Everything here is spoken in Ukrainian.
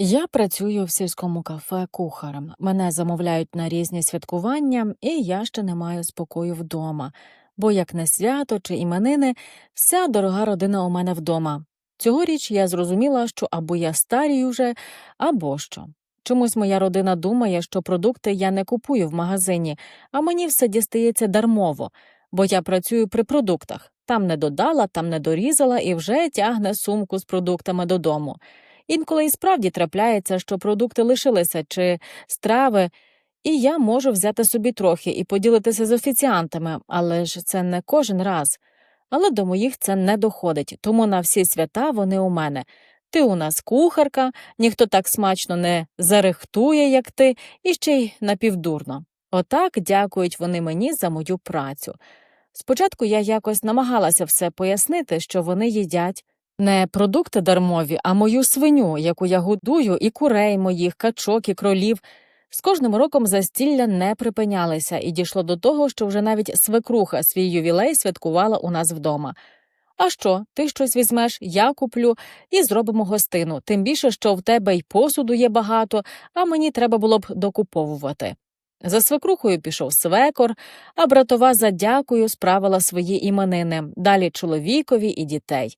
Я працюю в сільському кафе кухарем. Мене замовляють на різні святкування, і я ще не маю спокою вдома, бо як не свято чи іменини, вся дорога родина у мене вдома. Цьогоріч я зрозуміла, що або я старію вже, або що. Чомусь моя родина думає, що продукти я не купую в магазині, а мені все дістається дармово, бо я працюю при продуктах. Там не додала, там не дорізала і вже тягне сумку з продуктами додому. Інколи і справді трапляється, що продукти лишилися чи страви, і я можу взяти собі трохи і поділитися з офіціантами, але ж це не кожен раз. Але до моїх це не доходить, тому на всі свята вони у мене. Ти у нас кухарка, ніхто так смачно не зарихтує, як ти, і ще й напівдурно. Отак дякують вони мені за мою працю. Спочатку я якось намагалася все пояснити, що вони їдять не продукти дармові, а мою свиню, яку я годую, і курей моїх, качок і кролів. З кожним роком застілля не припинялися, і дійшло до того, що вже навіть свекруха свій ювілей святкувала у нас вдома. А що, ти щось візьмеш, я куплю і зробимо гостину, тим більше, що в тебе й посуду є багато, а мені треба було б докуповувати. За свекрухою пішов свекор, а братова за дякую справила свої іменини, далі чоловікові і дітей.